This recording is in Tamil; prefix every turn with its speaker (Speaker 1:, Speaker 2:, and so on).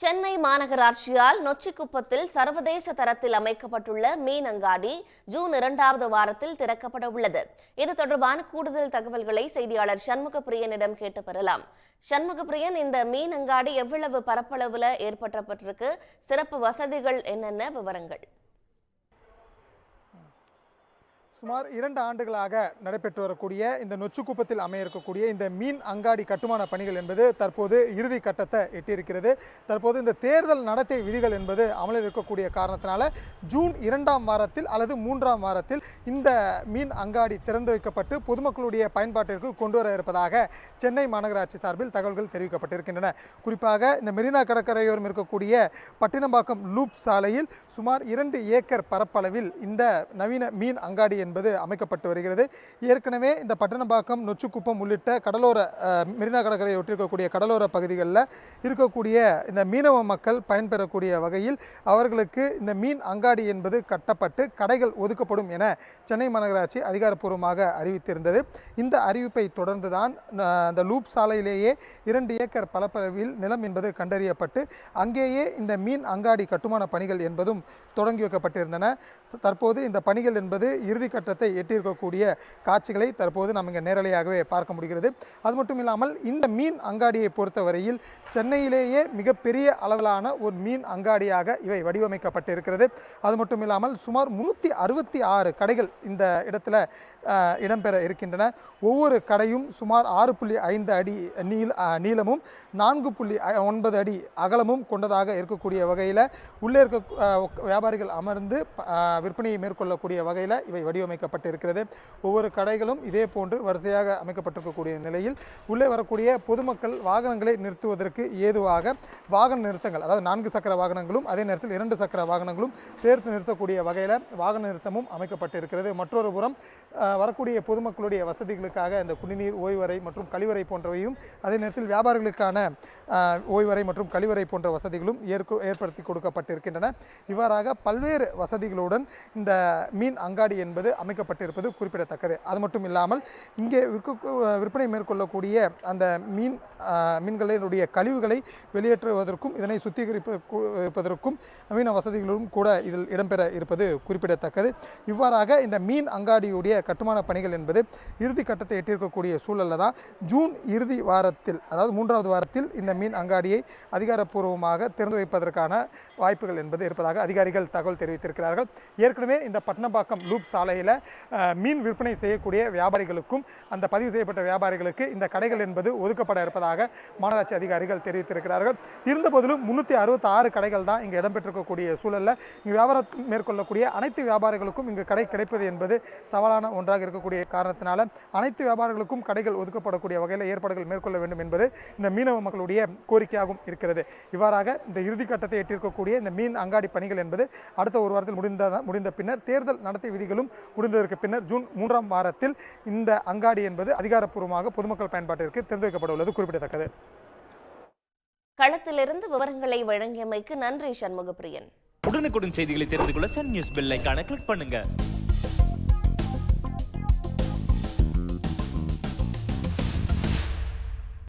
Speaker 1: சென்னை மாநகராட்சியால் நொச்சிக்குப்பத்தில் சர்வதேச தரத்தில் அமைக்கப்பட்டுள்ள மீன் அங்காடி ஜூன் இரண்டாவது வாரத்தில் திறக்கப்பட உள்ளது. இது தொடர்பான கூடுதல் தகவல்களை செய்தியாளர் சண்முக பிரியனிடம் கேட்டு பெறலாம். சண்முக பிரியன் இந்த மீன் அங்காடி எவ்வளவு பரப்பளவுல ஏற்பட்டப்பட்டிருக்கு? சிறப்பு வசதிகள் என்னென்ன? விவரங்கள்.
Speaker 2: சுமார் இரண்டு ஆண்டுகளாக நடைபெற்று வரக்கூடிய இந்த நொச்சுக்குப்பத்தில் அமைய இருக்கக்கூடிய இந்த மீன் அங்காடி கட்டுமான பணிகள் என்பது தற்போது இறுதி கட்டத்தை எட்டியிருக்கிறது. தற்போது இந்த தேர்தல் நடத்தை விதிகள் என்பது அமலில் இருக்கக்கூடிய காரணத்தினால ஜூன் இரண்டாம் வாரத்தில் அல்லது மூன்றாம் வாரத்தில் இந்த மீன் அங்காடி திறந்து வைக்கப்பட்டு பொதுமக்களுடைய பயன்பாட்டிற்கு கொண்டு வர இருப்பதாக சென்னை மாநகராட்சி சார்பில் தகவல்கள் தெரிவிக்கப்பட்டிருக்கின்றன. குறிப்பாக இந்த மெரினா கடற்கரையோரம் இருக்கக்கூடிய பட்டினம்பாக்கம் லூப் சாலையில் சுமார் இரண்டு ஏக்கர் பரப்பளவில் இந்த நவீன மீன் அங்காடி என்பது அமைக்கப்பட்டு வருகிறது. ஏற்கனவே இந்த பட்டணப்பாக்கம் நொச்சுக்குப்பம் உள்ளிட்ட கடலோர மெரினா கடற்கரையை ஒட்டிருக்கக்கூடிய கடலோர பகுதிகளில் இருக்கக்கூடிய இந்த மீனவ மக்கள் பயன்பெறக்கூடிய வகையில் அவர்களுக்கு இந்த மீன் அங்காடி என்பது கட்டப்பட்டு கடைகள் ஒதுக்கப்படும் என சென்னை மாநகராட்சி அதிகாரப்பூர்வமாக அறிவித்திருந்தது. இந்த அறிவிப்பை தொடர்ந்து தான் அந்த லூப் சாலையிலேயே இரண்டு ஏக்கர் பளப்பளவில் நிலம் என்பது கண்டறியப்பட்டு அங்கேயே இந்த மீன் அங்காடி கட்டுமான பணிகள் என்பதும் தொடங்கி வைக்கப்பட்டிருந்தன. தற்போது இந்த பணிகள் என்பது இறுதி கட்டத்தை எட்டியிருக்கக்கூடிய காட்சிகளை தற்போது நம்ம இங்கே நேரலையாகவே பார்க்க முடிகிறது. அது மட்டும் இல்லாமல் இந்த மீன் அங்காடியை பொறுத்தவரையில் சென்னையிலேயே மிகப்பெரிய அளவிலான ஒரு மீன் அங்காடியாக இவை வடிவமைக்கப்பட்டிருக்கிறது. அது மட்டும் இல்லாமல் சுமார் முன்னூற்றி அறுபத்தி ஆறு கடைகள் இந்த இடத்துல இடம்பெற இருக்கின்றன. ஒவ்வொரு கடையும் சுமார் ஆறு புள்ளி ஐந்து அடி நீள நீளமும் நான்கு புள்ளி ஒன்பது அடி அகலமும் கொண்டதாக இருக்கக்கூடிய வகையில் உள்ளே இருக்க வியாபாரிகள் அமர்ந்து விற்பனையை மேற்கொள்ளக்கூடிய வகையில் இவை வடிவமைக்கப்பட்டிருக்கிறது. ஒவ்வொரு கடைகளும் இதே போன்று வரிசையாக அமைக்கப்பட்டிருக்கக்கூடிய நிலையில் உள்ளே வரக்கூடிய பொதுமக்கள் வாகனங்களை நிறுத்துவதற்கு ஏதுவாக வாகன நிறுத்தங்கள் அதாவது நான்கு சக்கர வாகனங்களும் அதே நேரத்தில் இரண்டு சக்கர வாகனங்களும் சேர்த்து நிறுத்தக்கூடிய வகையில் வாகன நிறுத்தமும் அமைக்கப்பட்டிருக்கிறது. மற்றொரு புறம் வரக்கூடிய பொதுமக்களுடைய வசதிகளுக்காக இந்த குடிநீர் ஓய்வறை மற்றும் கழிவறை போன்றவையும் அதே நேரத்தில் வியாபாரிகளுக்கான ஓய்வறை மற்றும் கழிவறை போன்ற வசதிகளும் ஏற்படுத்தி கொடுக்கப்பட்டிருக்கின்றன. இவ்வாறாக பல்வேறு வசதிகளுடன் இந்த மீன் அங்காடி என்பது அமைக்கப்பட்டிருப்பது குறிப்பிடத்தக்கது. அது மட்டும் இல்லாமல் இங்கே விற்க விற்பனை மேற்கொள்ளக்கூடிய அந்த மீன் மீன்களினுடைய கழிவுகளை வெளியேற்றுவதற்கும் இதனை சுத்திகரிப்பதற்கும் நவீன வசதிகளும் கூட இதில் இடம்பெற இருப்பது குறிப்பிடத்தக்கது. இவ்வாறாக இந்த மீன் அங்காடியுடைய கட்டுமான பணிகள் என்பது இறுதி கட்டத்தை எட்டியிருக்கக்கூடிய சூழலில் தான் ஜூன் இறுதி வாரத்தில் அதாவது மூன்றாவது வாரத்தில் இந்த மீன் அங்காடியை அதிகாரப்பூர்வமாக திறந்து வைப்பதற்கான வாய்ப்புகள் என்பது இருப்பதாக அதிகாரிகள் தகவல் தெரிவித்திருக்கிறார்கள். ஏற்கனவே இந்த பட்டணப்பாக்கம் லூப் சாலையில் அஹ், மீன் விற்பனை செய்யக்கூடிய வியாபாரிகளுக்கும் அந்த பதிவு செய்யப்பட்ட வியாபாரிகளுக்கு இந்த கடைகள் என்பது ஒதுக்கப்பட இருப்பதாக மாநகராட்சி அதிகாரிகள் தெரிவித்திருக்கிறார்கள். இருந்தபோதிலும் முந்நூற்றி அறுபத்தி ஆறு கடைகள் தான் இங்கே இடம்பெற்றிருக்கக்கூடிய சூழலில் இங்கு வியாபாரம் மேற்கொள்ளக்கூடிய அனைத்து வியாபாரிகளுக்கும் இங்கு கடை கிடைப்பது என்பது சவாலான ஒன்றாக இருக்கக்கூடிய காரணத்தினால அனைத்து வியாபாரிகளுக்கும் கடைகள் ஒதுக்கப்படக்கூடிய வகையில் ஏற்பாடுகள் மேற்கொள்ள வேண்டும் என்பது இந்த மீனவ மக்களுடைய கோரிக்கையாகவும் இருக்கிறது. இவ்வாறாக இந்த இறுதிக்கட்டத்தை எட்டியிருக்கக்கூடிய இந்த மீன் அங்காடி பணிகள் என்பது அடுத்த ஒரு வாரத்தில் முடிந்த முடிந்த பின்னர் தேர்தல் நடத்தை விதிகளும் முடிந்ததற்கு பின்னர் ஜூன் மூன்றாம் வாரத்தில் இந்த அங்காடி என்பது அதிகாரப்பூர்வமாக பொதுமக்கள் பயன்பாட்டிற்கு திறந்து வைக்கப்பட உள்ளது. குறிப்பிடத்தக்கது.
Speaker 1: களத்திலிருந்து விவரங்களை வழங்கியமைக்கு நன்றி சண்முக பிரியன்
Speaker 3: உடனுக்குடன் செய்திகளை தெரிந்து கொள்ள சன் நியூஸ் பெல் ஐகானை கிளிக் பண்ணுங்க.